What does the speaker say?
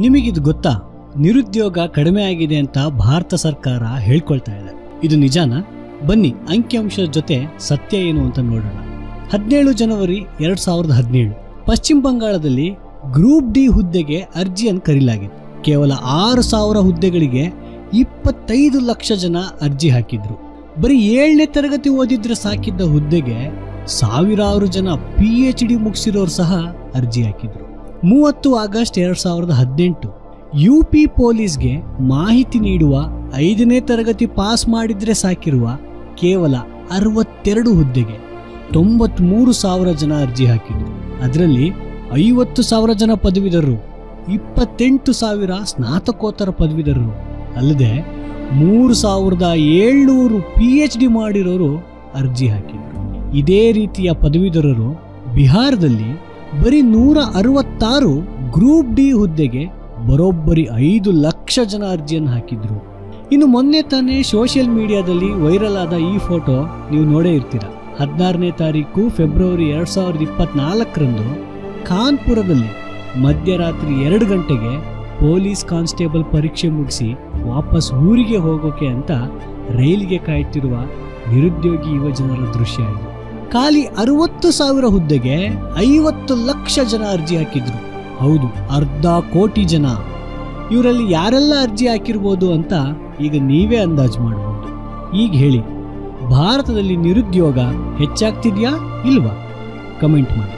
ನಿಮಗಿದು ಗೊತ್ತಾ? ನಿರುದ್ಯೋಗ ಕಡಿಮೆ ಆಗಿದೆ ಅಂತ ಭಾರತ ಸರ್ಕಾರ ಹೇಳ್ಕೊಳ್ತಾ ಇದೆ. ಇದು ನಿಜಾನಾ? ಬನ್ನಿ, ಅಂಕಿಅಂಶದ ಜೊತೆ ಸತ್ಯ ಏನು ಅಂತ ನೋಡೋಣ. ಹದಿನೇಳು ಜನವರಿ ಎರಡ್ ಸಾವಿರದ ಹದಿನೇಳು. ಪಶ್ಚಿಮ ಬಂಗಾಳದಲ್ಲಿ ಗ್ರೂಪ್ ಡಿ ಹುದ್ದೆಗೆ ಅರ್ಜಿಯನ್ನು ಕರೀಲಾಗಿತ್ತು. ಕೇವಲ ಆರು ಸಾವಿರ ಹುದ್ದೆಗಳಿಗೆ ಇಪ್ಪತ್ತೈದು ಲಕ್ಷ ಜನ ಅರ್ಜಿ ಹಾಕಿದ್ರು. ಬರೀ ಏಳನೇ ತರಗತಿ ಓದಿದ್ರೆ ಸಾಕಿದ್ದ ಹುದ್ದೆಗೆ ಸಾವಿರಾರು ಜನ ಪಿ ಎಚ್ ಡಿ ಮುಗಿಸಿರೋರು ಸಹ ಅರ್ಜಿ ಹಾಕಿದ್ರು. ಮೂವತ್ತು ಆಗಸ್ಟ್ ಎರಡು ಸಾವಿರದ ಹದಿನೆಂಟು. ಯು ಪಿ ಪೊಲೀಸ್ಗೆ ಮಾಹಿತಿ ನೀಡುವ ಐದನೇ ತರಗತಿ ಪಾಸ್ ಮಾಡಿದರೆ ಸಾಕಿರುವ ಕೇವಲ ಅರವತ್ತೆರಡು ಹುದ್ದೆಗೆ ತೊಂಬತ್ಮೂರು ಸಾವಿರ ಜನ ಅರ್ಜಿ ಹಾಕಿದ್ರು. ಅದರಲ್ಲಿ ಐವತ್ತು ಸಾವಿರ ಜನ ಪದವೀಧರರು, ಇಪ್ಪತ್ತೆಂಟು ಸಾವಿರ ಸ್ನಾತಕೋತ್ತರ ಪದವೀಧರರು. ಅಲ್ಲದೆ ಮೂರು ಸಾವಿರದ ಏಳ್ನೂರು ಪಿ ಎಚ್ ಡಿ ಮಾಡಿರೋರು ಅರ್ಜಿ ಹಾಕಿದ್ರು. ಇದೇ ರೀತಿಯ ಪದವೀಧರರು ಬಿಹಾರದಲ್ಲಿ ಬರೀ ನೂರ ಅರವತ್ತಾರು ಗ್ರೂಪ್ ಡಿ ಹುದ್ದೆಗೆ ಬರೋಬ್ಬರಿ ಐದು ಲಕ್ಷ ಜನ ಅರ್ಜಿಯನ್ನು ಹಾಕಿದ್ರು. ಇನ್ನು ಮೊನ್ನೆ ತಾನೇ ಸೋಷಿಯಲ್ ಮೀಡಿಯಾದಲ್ಲಿ ವೈರಲ್ ಆದ ಈ ಫೋಟೋ ನೀವು ನೋಡೇ ಇರ್ತೀರ. ಹದಿನಾರನೇ ತಾರೀಕು ಫೆಬ್ರವರಿ ಎರಡು ಸಾವಿರದ ಇಪ್ಪತ್ನಾಲ್ಕರಂದು ಕಾನ್ಪುರದಲ್ಲಿ ಮಧ್ಯರಾತ್ರಿ ಎರಡು ಗಂಟೆಗೆ ಪೊಲೀಸ್ ಕಾನ್ಸ್ಟೇಬಲ್ ಪರೀಕ್ಷೆ ಮುಗಿಸಿ ವಾಪಸ್ ಊರಿಗೆ ಹೋಗೋಕೆ ಅಂತ ರೈಲಿಗೆ ಕಾಯುತ್ತಿರುವ ನಿರುದ್ಯೋಗಿ ಯುವ ಜನರ ದೃಶ್ಯ ಇದು. ಖಾಲಿ ಅರವತ್ತು ಸಾವಿರ ಹುದ್ದೆಗೆ ಐವತ್ತು ಲಕ್ಷ ಜನ ಅರ್ಜಿ ಹಾಕಿದ್ರು. ಹೌದು, ಅರ್ಧ ಕೋಟಿ ಜನ. ಇವರಲ್ಲಿ ಯಾರೆಲ್ಲ ಅರ್ಜಿ ಹಾಕಿರ್ಬೋದು ಅಂತ ಈಗ ನೀವೇ ಅಂದಾಜು ಮಾಡಬಹುದು ಈಗ ಹೇಳಿ, ಭಾರತದಲ್ಲಿ ನಿರುದ್ಯೋಗ ಹೆಚ್ಚಾಗ್ತಿದ್ಯಾ ಇಲ್ವಾ? ಕಮೆಂಟ್ ಮಾಡಿ.